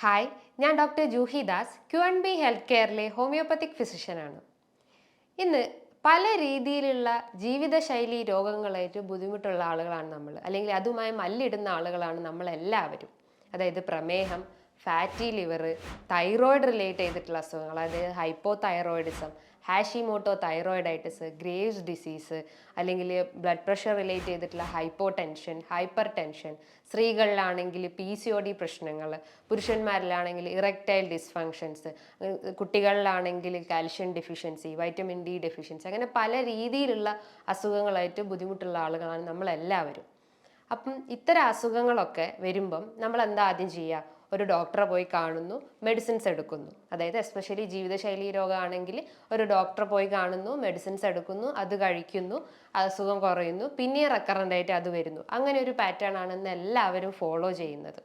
Hi ഞാൻ doctor Juhi Das Q and B health കെയറിലെ homeopathic ഫിസിഷ്യനാണ്. ഇന്ന് പല രീതിയിലുള്ള ജീവിതശൈലി രോഗങ്ങളായിട്ട് ബുദ്ധിമുട്ടുള്ള ആളുകളാണ് നമ്മൾ. അല്ലെങ്കിൽ അതുമായി മല്ലിടുന്ന ആളുകളാണ് നമ്മളെല്ലാവരും. അതായത് പ്രമേഹം ഫാറ്റി ലിവർ തൈറോയിഡ് റിലേറ്റ് ചെയ്തിട്ടുള്ള അസുഖങ്ങൾ അതായത് hypothyroidism Hashimoto thyroiditis Graves disease അല്ലെങ്കിൽ ബ്ലഡ് പ്രഷർ റിലേറ്റ് ചെയ്തിട്ടുള്ള ഹൈപ്പോ ടെൻഷൻ ഹൈപ്പർ ടെൻഷൻ സ്ത്രീകളിലാണെങ്കിൽ പി സി ഒ ഡി പ്രശ്നങ്ങൾ പുരുഷന്മാരിലാണെങ്കിൽ erectile dysfunctions കുട്ടികളിലാണെങ്കിൽ calcium deficiency vitamin D deficiency അങ്ങനെ പല രീതിയിലുള്ള അസുഖങ്ങളായിട്ട് ബുദ്ധിമുട്ടുള്ള ആളുകളാണ് നമ്മളെല്ലാവരും. അപ്പം ഇത്തരം അസുഖങ്ങളൊക്കെ വരുമ്പം നമ്മൾ എന്താ ആദ്യം ചെയ്യുക? ഒരു ഡോക്ടറെ പോയി കാണുന്നു മെഡിസിൻസ് എടുക്കുന്നു. അതായത് എസ്പെഷ്യലി ജീവിതശൈലി രോഗമാണെങ്കിൽ ഒരു ഡോക്ടറെ പോയി കാണുന്നു മെഡിസിൻസ് എടുക്കുന്നു അത് കഴിക്കുന്നു അസുഖം കുറയുന്നു പിന്നെ റെക്കറന്റ് ആയിട്ട് അത് വരുന്നു. അങ്ങനെ ഒരു പാറ്റേൺ ആണെന്ന് എല്ലാവരും ഫോളോ ചെയ്യുന്നത്.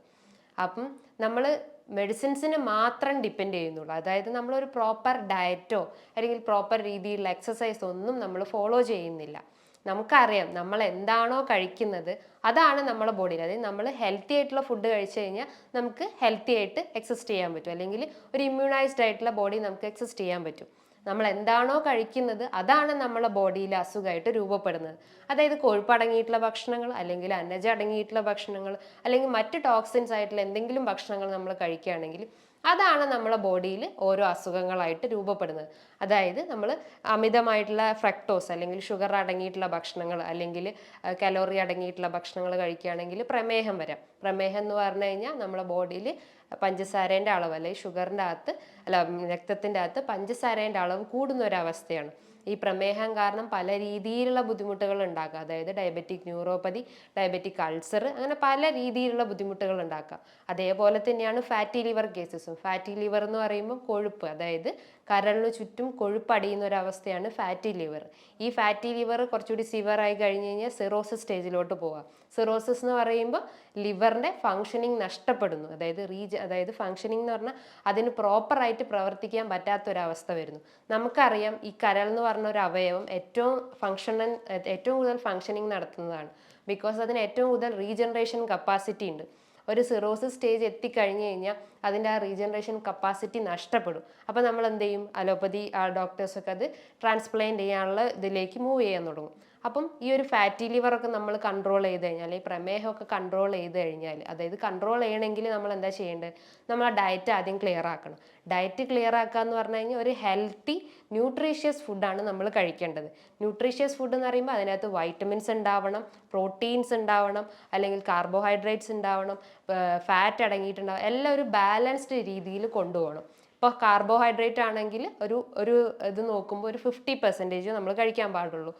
അപ്പം നമ്മൾ മെഡിസിൻസിന് മാത്രം ഡിപ്പെൻഡ് ചെയ്യുന്നുള്ളൂ. അതായത് നമ്മളൊരു പ്രോപ്പർ ഡയറ്റോ അല്ലെങ്കിൽ പ്രോപ്പർ രീതിയിലുള്ള എക്സസൈസ് ഒന്നും നമ്മൾ ഫോളോ ചെയ്യുന്നില്ല. നമുക്കറിയാം നമ്മൾ എന്താണോ കഴിക്കുന്നത് അതാണ് നമ്മുടെ ബോഡിയിൽ അതായത് നമ്മൾ ഹെൽത്തി ആയിട്ടുള്ള ഫുഡ് കഴിച്ചു കഴിഞ്ഞാൽ നമുക്ക് ഹെൽത്തി ആയിട്ട് എക്സിസ്റ്റ് ചെയ്യാൻ പറ്റും. അല്ലെങ്കിൽ ഒരു ഇമ്മ്യൂണൈസ്ഡ് ആയിട്ടുള്ള ബോഡി നമുക്ക് എക്സിസ്റ്റ് ചെയ്യാൻ പറ്റും. നമ്മൾ എന്താണോ കഴിക്കുന്നത് അതാണ് നമ്മളെ ബോഡിയിൽ അസുഖമായിട്ട് രൂപപ്പെടുന്നത്. അതായത് കൊഴുപ്പ് അടങ്ങിയിട്ടുള്ള ഭക്ഷണങ്ങൾ അല്ലെങ്കിൽ അന്നജ അടങ്ങിയിട്ടുള്ള ഭക്ഷണങ്ങൾ അല്ലെങ്കിൽ മറ്റ് ടോക്സിൻസ് ആയിട്ടുള്ള എന്തെങ്കിലും ഭക്ഷണങ്ങൾ നമ്മൾ കഴിക്കുകയാണെങ്കിൽ അതാണ് നമ്മളെ ബോഡിയിൽ ഓരോ അസുഖങ്ങളായിട്ട് രൂപപ്പെടുന്നത്. അതായത് നമ്മൾ അമിതമായിട്ടുള്ള ഫ്രക്ടോസ് അല്ലെങ്കിൽ ഷുഗർ അടങ്ങിയിട്ടുള്ള ഭക്ഷണങ്ങൾ അല്ലെങ്കിൽ കലോറി അടങ്ങിയിട്ടുള്ള ഭക്ഷണങ്ങൾ കഴിക്കുകയാണെങ്കിൽ പ്രമേഹം വരാം. പ്രമേഹം എന്ന് പറഞ്ഞു കഴിഞ്ഞാൽ നമ്മളെ ബോഡിയിൽ പഞ്ചസാരേന്റെ അളവ് അല്ലെങ്കിൽ ഷുഗറിന്റെ അകത്ത് അല്ല രക്തത്തിന്റെ അകത്ത് പഞ്ചസാരേന്റെ അളവ് കൂടുന്ന ഒരവസ്ഥയാണ് ഈ പ്രമേഹം കാരണം പല രീതിയിലുള്ള ബുദ്ധിമുട്ടുകൾ ഉണ്ടാക്കുക. അതായത് ഡയബറ്റിക് ന്യൂറോപ്പതി ഡയബറ്റിക് അൾസർ അങ്ങനെ പല രീതിയിലുള്ള ബുദ്ധിമുട്ടുകൾ ഉണ്ടാക്കുക. അതേപോലെ തന്നെയാണ് ഫാറ്റി ലിവർ കേസസും ഫാറ്റി ലിവർ എന്ന് പറയുമ്പോൾ കൊഴുപ്പ് അതായത് കരളിന് ചുറ്റും കൊഴുപ്പടിയുന്ന ഒരു അവസ്ഥയാണ് ഫാറ്റി ലിവർ ഈ ഫാറ്റി ലിവർ കുറച്ചുകൂടി സിവറായി കഴിഞ്ഞ് കഴിഞ്ഞാൽ സിറോസിസ് സ്റ്റേജിലോട്ട് പോവാം. സിറോസിസ് എന്ന് പറയുമ്പോൾ ലിവറിന്റെ ഫങ്ഷനിങ് നഷ്ടപ്പെടുന്നു. അതായത് റീജ അതായത് ഫങ്ഷനിങ് എന്ന് പറഞ്ഞാൽ അതിന് പ്രോപ്പറായിട്ട് പ്രവർത്തിക്കാൻ പറ്റാത്തൊരവസ്ഥ വരുന്നു. നമുക്കറിയാം ഈ കരൾ എന്ന് പറഞ്ഞ ഒരു അവയവം ഏറ്റവും ഫങ്ഷണൻ ഏറ്റവും കൂടുതൽ ഫങ്ഷനിങ് നടത്തുന്നതാണ്. ബിക്കോസ് അതിന് ഏറ്റവും കൂടുതൽ റീജനറേഷൻ കപ്പാസിറ്റി ഉണ്ട്. ഒരു സിറോസിസ് സ്റ്റേജ് എത്തിക്കഴിഞ്ഞ് കഴിഞ്ഞാൽ അതിന്റെ ആ റീജനറേഷൻ കപ്പാസിറ്റി നഷ്ടപ്പെടും. അപ്പോൾ നമ്മൾ എന്ത് ചെയ്യും അലോപ്പതി ഡോക്ടേഴ്സൊക്കെ അത് ട്രാൻസ്പ്ലാന്റ് ചെയ്യാനുള്ള ഇതിലേക്ക് മൂവ് ചെയ്യാൻ തുടങ്ങും. അപ്പം ഈ ഒരു ഫാറ്റി ലിവറൊക്കെ നമ്മൾ കൺട്രോൾ ചെയ്ത് കഴിഞ്ഞാൽ ഈ പ്രമേഹമൊക്കെ കൺട്രോൾ ചെയ്ത് കഴിഞ്ഞാൽ അതായത് കൺട്രോൾ ചെയ്യണമെങ്കിൽ നമ്മൾ എന്താ ചെയ്യേണ്ടത്? നമ്മൾ ആ ഡയറ്റ് ആദ്യം ക്ലിയർ ആക്കണം. ഡയറ്റ് ക്ലിയർ ആക്കുക എന്ന് പറഞ്ഞു കഴിഞ്ഞാൽ ഒരു ഹെൽത്തി ന്യൂട്രീഷ്യസ് ഫുഡാണ് നമ്മൾ കഴിക്കേണ്ടത്. ന്യൂട്രീഷ്യസ് ഫുഡ് എന്ന് പറയുമ്പോൾ അതിനകത്ത് വൈറ്റമിൻസ് ഉണ്ടാവണം പ്രോട്ടീൻസ് ഉണ്ടാവണം അല്ലെങ്കിൽ കാർബോഹൈഡ്രേറ്റ്സ് ഉണ്ടാവണം ഫാറ്റ് അടങ്ങിയിട്ടുണ്ടാവും എല്ലാം ഒരു ബാലൻസ്ഡ് രീതിയിൽ കൊണ്ടുപോകണം. ഇപ്പോൾ കാർബോഹൈഡ്രേറ്റ് ആണെങ്കിൽ ഒരു ഒരു ഇത് നോക്കുമ്പോൾ ഒരു ഫിഫ്റ്റി പെർസെന്റേജ് നമ്മൾ കഴിക്കാൻ പാടുള്ളൂ.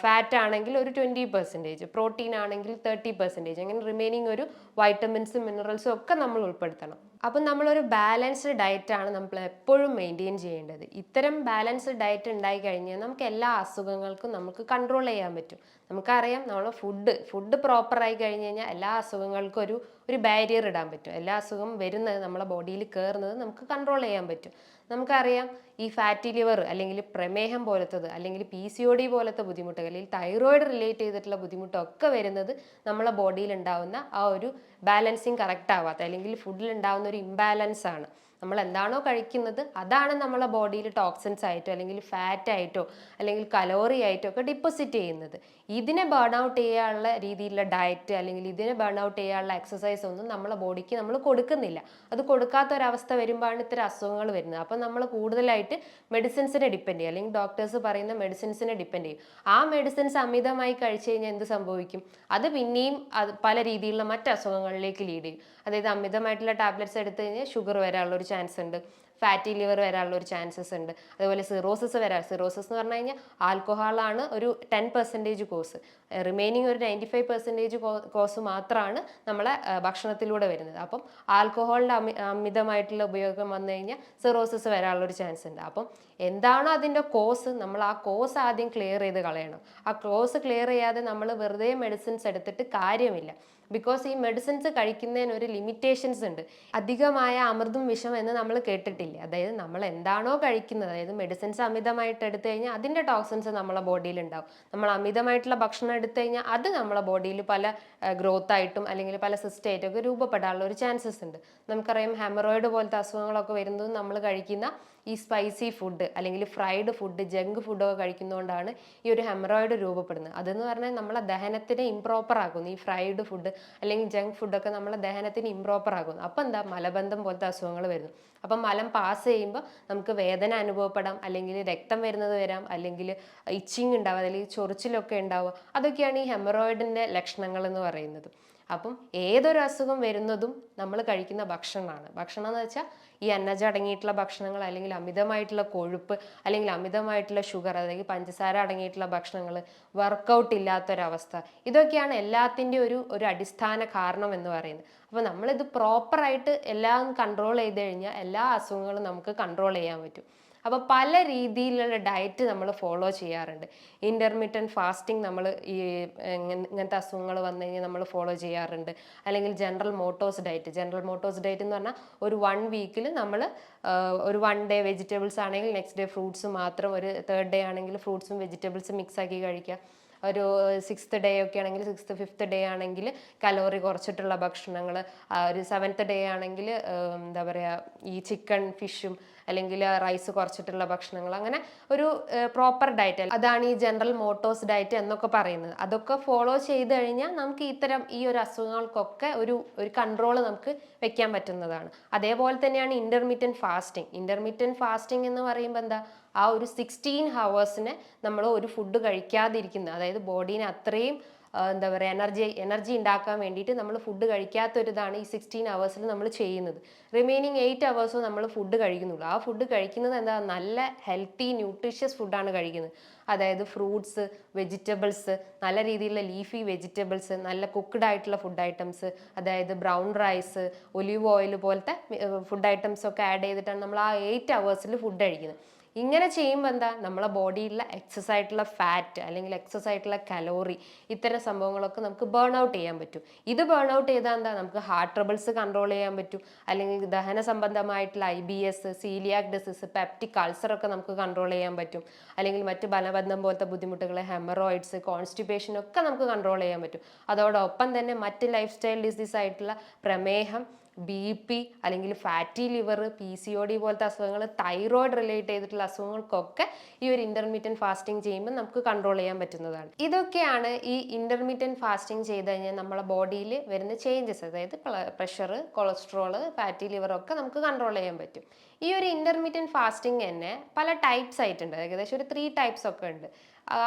ഫാറ്റ് ആണെങ്കിൽ ഒരു ട്വന്റി പെർസെന്റേജ് പ്രോട്ടീൻ ആണെങ്കിൽ തേർട്ടി പെർസെന്റേജ് അങ്ങനെ റിമൈനിങ് ഒരു വൈറ്റമിൻസും മിനറൽസും ഒക്കെ നമ്മൾ ഉൾപ്പെടുത്തണം. അപ്പം നമ്മളൊരു ബാലൻസ്ഡ് ഡയറ്റാണ് നമ്മൾ എപ്പോഴും മെയിന്റെയിൻ ചെയ്യേണ്ടത്. ഇത്തരം ബാലൻസ്ഡ് ഡയറ്റ് ഉണ്ടായി കഴിഞ്ഞാൽ നമുക്ക് എല്ലാ അസുഖങ്ങൾക്കും നമുക്ക് കൺട്രോൾ ചെയ്യാൻ പറ്റും. നമുക്കറിയാം നമ്മൾ ഫുഡ് ഫുഡ് പ്രോപ്പറായി കഴിഞ്ഞ് കഴിഞ്ഞാൽ എല്ലാ അസുഖങ്ങൾക്കും ഒരു ഒരു ബാരിയർ ഇടാൻ പറ്റും. എല്ലാ അസുഖം വരുന്നത് നമ്മളെ ബോഡിയിൽ കയറുന്നത് നമുക്ക് കൺട്രോൾ ചെയ്യാൻ പറ്റും. നമുക്കറിയാം ഈ ഫാറ്റി ലിവർ അല്ലെങ്കിൽ പ്രമേഹം പോലത്തത് അല്ലെങ്കിൽ പി സി ഒ ഡി പോലത്തെ ബുദ്ധിമുട്ടുകൾ അല്ലെങ്കിൽ തൈറോയിഡ് റിലേറ്റ് ചെയ്തിട്ടുള്ള ബുദ്ധിമുട്ടൊക്കെ വരുന്നത് നമ്മളെ ബോഡിയിൽ ഉണ്ടാവുന്ന ആ ഒരു ബാലൻസിങ് കറക്റ്റ് ആവാത്ത അല്ലെങ്കിൽ ഫുഡിൽ ഉണ്ടാവുന്ന ഒരു ഇംബാലൻസ് ആണ്. നമ്മൾ എന്താണോ കഴിക്കുന്നത് അതാണ് നമ്മളെ ബോഡിയിൽ ടോക്സിൻസ് ആയിട്ടോ അല്ലെങ്കിൽ ഫാറ്റ് ആയിട്ടോ അല്ലെങ്കിൽ കലോറി ആയിട്ടോ ഒക്കെ ഡിപ്പോസിറ്റ് ചെയ്യുന്നത്. ഇതിനെ ബേൺ ഔട്ട് ചെയ്യാനുള്ള രീതിയിലുള്ള ഡയറ്റ് അല്ലെങ്കിൽ ഇതിനെ ബേൺ ഔട്ട് ചെയ്യാനുള്ള എക്സസൈസ് ഒന്നും നമ്മളെ ബോഡിക്ക് നമ്മൾ കൊടുക്കുന്നില്ല. അത് കൊടുക്കാത്ത ഒരവസ്ഥ വരുമ്പോഴാണ് ഇത്തരം അസുഖങ്ങൾ വരുന്നത്. അപ്പം നമ്മൾ കൂടുതലായിട്ട് മെഡിസിൻസിനെ ഡിപ്പെൻഡ് ചെയ്യും അല്ലെങ്കിൽ ഡോക്ടേഴ്സ് പറയുന്ന മെഡിസിൻസിനെ ഡിപ്പെൻഡ് ചെയ്യും ആ മെഡിസിൻസ് അമിതമായി കഴിച്ചു കഴിഞ്ഞാൽ എന്ത് സംഭവിക്കും? അത് പിന്നെയും അത് പല രീതിയിലുള്ള മറ്റ് അസുഖങ്ങളിലേക്ക് ലീഡ് ചെയ്യും. അതായത് അമിതമായിട്ടുള്ള ടാബ്ലറ്റ്സ് എടുത്തു കഴിഞ്ഞാൽ ഷുഗർ വരാനുള്ള ഒരു ചാൻസ് ഉണ്ട്. ഫാറ്റി ലിവർ വരാനുള്ള ഒരു ചാൻസസ് ഉണ്ട്. അതുപോലെ സിറോസിസ് വരാം സിറോസിസ് എന്ന് പറഞ്ഞു കഴിഞ്ഞാൽ ആൽക്കഹോളാണ് ഒരു ടെൻ പെർസെന്റേജ് കോസ് റിമൈനിങ് ഒരു നയന്റി ഫൈവ് പെർസെന്റേജ് കോസ് മാത്രമാണ് നമ്മളെ ഭക്ഷണത്തിലൂടെ വരുന്നത്. അപ്പം ആൽക്കഹോളിന്റെ അമി അമിതമായിട്ടുള്ള ഉപയോഗം വന്നു കഴിഞ്ഞാൽ സിറോസിസ് വരാനുള്ള ഒരു ചാൻസ് ഉണ്ട്. അപ്പം എന്താണോ അതിന്റെ കോസ് നമ്മൾ ആ കോസ് ആദ്യം ക്ലിയർ ചെയ്ത് കളയണം. ആ കോസ് ക്ലിയർ ചെയ്യാതെ നമ്മൾ വെറുതെ മെഡിസിൻസ് എടുത്തിട്ട് കാര്യമില്ല. ബിക്കോസ് ഈ മെഡിസിൻസ് കഴിക്കുന്നതിന് ഒരു ലിമിറ്റേഷൻസ് ഉണ്ട്. അധികമായ അമൃതും വിഷം എന്ന് നമ്മൾ കേട്ടിട്ടില്ല? അതായത് നമ്മൾ എന്താണോ കഴിക്കുന്നത് അതായത് മെഡിസിൻസ് അമിതമായിട്ട് എടുത്തു കഴിഞ്ഞാൽ അതിന്റെ ടോക്സിൻസ് നമ്മളെ ബോഡിയിൽ ഉണ്ടാവും. നമ്മൾ അമിതമായിട്ടുള്ള ഭക്ഷണം എടുത്തു കഴിഞ്ഞാൽ അത് നമ്മളെ ബോഡിയിൽ പല ഗ്രോത്ത് ആയിട്ടും അല്ലെങ്കിൽ പല സിസ്റ്റമായിട്ടും ഒക്കെ രൂപപ്പെടാനുള്ള ഒരു ചാൻസസ് ഉണ്ട്. നമുക്കറിയാം ഹെമറോയിഡ് പോലത്തെ അസുഖങ്ങളൊക്കെ വരുന്നത് നമ്മൾ കഴിക്കുന്ന ഈ സ്പൈസി ഫുഡ് അല്ലെങ്കിൽ ഫ്രൈഡ് ഫുഡ് ജങ്ക് ഫുഡൊക്കെ കഴിക്കുന്നതുകൊണ്ടാണ് ഈ ഒരു ഹെമറോയിഡ് രൂപപ്പെടുന്നത്. അതെന്ന് പറഞ്ഞാൽ നമ്മളെ ദഹനത്തിനെ ഇംപ്രോപ്പർ ആക്കുന്നു. ഈ ഫ്രൈഡ് ഫുഡ് അല്ലെങ്കിൽ ജങ്ക് ഫുഡൊക്കെ നമ്മളെ ദഹനത്തിന് ഇംപ്രോപ്പർ ആക്കുന്നു. അപ്പോൾ എന്താ? മലബന്ധം പോലത്തെ അസുഖങ്ങൾ വരുന്നു. അപ്പം മലം പാസ് ചെയ്യുമ്പോൾ നമുക്ക് വേദന അനുഭവപ്പെടാം. അല്ലെങ്കിൽ രക്തം വരുന്നത് വരാം. അല്ലെങ്കിൽ ഇച്ചിങ് ഉണ്ടാവുക. അല്ലെങ്കിൽ ചൊറിച്ചിലൊക്കെ ഉണ്ടാവുക. അതൊക്കെയാണ് ഈ ഹെമറോയിഡിന്റെ ലക്ഷണങ്ങൾ എന്ന് പറയുന്നത്. അപ്പം ഏതൊരു അസുഖം വരുന്നതും നമ്മൾ കഴിക്കുന്ന ഭക്ഷണമാണ്. ഭക്ഷണം എന്ന് വെച്ചാൽ ഈ അന്നജം അടങ്ങിയിട്ടുള്ള ഭക്ഷണങ്ങൾ അല്ലെങ്കിൽ അമിതമായിട്ടുള്ള കൊഴുപ്പ് അല്ലെങ്കിൽ അമിതമായിട്ടുള്ള ഷുഗർ അല്ലെങ്കിൽ പഞ്ചസാര അടങ്ങിയിട്ടുള്ള ഭക്ഷണങ്ങൾ വർക്കൗട്ട് ഇല്ലാത്തൊരവസ്ഥ ഇതൊക്കെയാണ് എല്ലാത്തിന്റെ ഒരു ഒരു അടിസ്ഥാന കാരണം എന്ന് പറയുന്നത്. അപ്പോൾ നമ്മളിത് പ്രോപ്പറായിട്ട് എല്ലാം കൺട്രോൾ ചെയ്ത് കഴിഞ്ഞാൽ എല്ലാ അസുഖങ്ങളും നമുക്ക് കൺട്രോൾ ചെയ്യാൻ പറ്റും. അപ്പോൾ പല രീതിയിലുള്ള ഡയറ്റ് നമ്മൾ ഫോളോ ചെയ്യാറുണ്ട്. ഇന്റർമീഡിയന്റ് ഫാസ്റ്റിംഗ് നമ്മൾ ഈ ഇങ്ങ- ഇങ്ങനത്തെ അസുഖങ്ങൾ വന്നു കഴിഞ്ഞാൽ നമ്മൾ ഫോളോ ചെയ്യാറുണ്ട്. അല്ലെങ്കിൽ general motors diet general motors diet എന്ന് പറഞ്ഞാൽ ഒരു വൺ വീക്കിൽ നമ്മൾ ഒരു വൺ ഡേ വെജിറ്റബിൾസ് ആണെങ്കിൽ നെക്സ്റ്റ് ഡേ ഫ്രൂട്ട്സ് മാത്രം ഒരു തേർഡ് ഡേ ആണെങ്കിൽ ഫ്രൂട്ട്സും വെജിറ്റബിൾസും മിക്സ് ആക്കി കഴിക്കുക ഒരു സിക്സ്ത് ഡേ ഒക്കെ ആണെങ്കിൽ സിക്സ്ത് ഫിഫ്ത്ത് ഡേ ആണെങ്കിൽ കലോറി കുറച്ചിട്ടുള്ള ഭക്ഷണങ്ങൾ ഒരു സെവൻത്ത് ഡേ ആണെങ്കിൽ എന്താ പറയുക ഈ ചിക്കൻ ഫിഷും അല്ലെങ്കിൽ റൈസ് കുറച്ചിട്ടുള്ള ഭക്ഷണങ്ങൾ. അങ്ങനെ ഒരു പ്രോപ്പർ ഡയറ്റ് അതാണ് ഈ ജനറൽ മോട്ടോസ് ഡയറ്റ് എന്നൊക്കെ പറയുന്നത്. അതൊക്കെ ഫോളോ ചെയ്ത് കഴിഞ്ഞാൽ നമുക്ക് ഇത്തരം ഈ ഒരു അസുഖങ്ങൾക്കൊക്കെ ഒരു ഒരു കൺട്രോൾ നമുക്ക് വെക്കാൻ പറ്റുന്നതാണ്. അതേപോലെ തന്നെയാണ് ഇന്റർമീഡിയന്റ് ഫാസ്റ്റിംഗ് ഇന്റർമീഡിയന്റ് ഫാസ്റ്റിംഗ് എന്ന് പറയുമ്പോൾ എന്താ? ആ ഒരു സിക്സ്റ്റീൻ ഹവേഴ്സിന് നമ്മൾ ഒരു ഫുഡ് കഴിക്കാതിരിക്കുന്നത്. അതായത് ബോഡീനെ അത്രയും എന്താ പറയുക എനർജി എനർജി ഉണ്ടാക്കാൻ വേണ്ടിയിട്ട് നമ്മൾ ഫുഡ് കഴിക്കാത്തൊരിതാണ് ഈ സിക്സ്റ്റീൻ അവേഴ്സിൽ നമ്മൾ ചെയ്യുന്നത്. റിമൈനിങ് എയ്റ്റ് അവേഴ്സും നമ്മൾ ഫുഡ് കഴിക്കുന്നുള്ളൂ. ആ ഫുഡ് കഴിക്കുന്നത് എന്താ? നല്ല ഹെൽത്തി ന്യൂട്രീഷ്യസ് ഫുഡാണ് കഴിക്കുന്നത്. അതായത് ഫ്രൂട്ട്സ് വെജിറ്റബിൾസ് നല്ല രീതിയിലുള്ള ലീഫി വെജിറ്റബിൾസ് നല്ല കുക്ക്ഡ് ആയിട്ടുള്ള ഫുഡ് ഐറ്റംസ് അതായത് ബ്രൗൺ റൈസ് ഒലിവ് ഓയിൽ പോലത്തെ ഫുഡ് ഐറ്റംസ് ഒക്കെ ആഡ് ചെയ്തിട്ടാണ് നമ്മൾ ആ എയ്റ്റ് അവേഴ്സിൽ ഫുഡ് കഴിക്കുന്നത്. ഇങ്ങനെ ചെയ്യുമ്പോൾ എന്താ? നമ്മളെ ബോഡിയിലുള്ള എക്സസ് ആയിട്ടുള്ള ഫാറ്റ് അല്ലെങ്കിൽ എക്സസ് ആയിട്ടുള്ള കലോറി ഇത്തരം സംഭവങ്ങളൊക്കെ നമുക്ക് ബേൺ ഔട്ട് ചെയ്യാൻ പറ്റും. ഇത് ബേൺ ഔട്ട് ചെയ്താൽ എന്താ? നമുക്ക് ഹാർട്ട് ട്രബിൾസ് കൺട്രോൾ ചെയ്യാൻ പറ്റും. അല്ലെങ്കിൽ ദഹന സംബന്ധമായിട്ടുള്ള I B S celiac disease peptic ulcer ഒക്കെ നമുക്ക് കൺട്രോൾ ചെയ്യാൻ പറ്റും. അല്ലെങ്കിൽ മറ്റ് ബലബന്ധം പോലത്തെ ബുദ്ധിമുട്ടുകൾ ഹെമറോയിഡ്സ് കോൺസ്റ്റിപ്പേഷൻ ഒക്കെ നമുക്ക് കൺട്രോൾ ചെയ്യാൻ പറ്റും. അതോടൊപ്പം തന്നെ മറ്റ് ലൈഫ് സ്റ്റൈൽ ഡിസീസ് ആയിട്ടുള്ള പ്രമേഹം ബി പി അല്ലെങ്കിൽ fatty liver P C O D പോലത്തെ അസുഖങ്ങൾ തൈറോയിഡ് റിലേറ്റ് ചെയ്തിട്ടുള്ള അസുഖങ്ങൾക്കൊക്കെ ഈ ഒരു ഇന്റർമീഡിയൻ ഫാസ്റ്റിംഗ് ചെയ്യുമ്പോൾ നമുക്ക് കൺട്രോൾ ചെയ്യാൻ പറ്റുന്നതാണ്. ഇതൊക്കെയാണ് ഈ ഇന്റർമീഡിയൻ ഫാസ്റ്റിംഗ് ചെയ്ത് കഴിഞ്ഞാൽ നമ്മളെ ബോഡിയിൽ വരുന്ന ചേഞ്ചസ് അതായത് പ്രഷർ കൊളസ്ട്രോൾ ഫാറ്റി ലിവർ ഒക്കെ നമുക്ക് കൺട്രോൾ ചെയ്യാൻ പറ്റും. ഈ ഒരു ഇന്റർമീഡിയൻ ഫാസ്റ്റിംഗ് തന്നെ പല ടൈപ്സ് ആയിട്ടുണ്ട്. ഏകദേശം ഒരു ത്രീ ടൈപ്സ് ഒക്കെ ഉണ്ട്.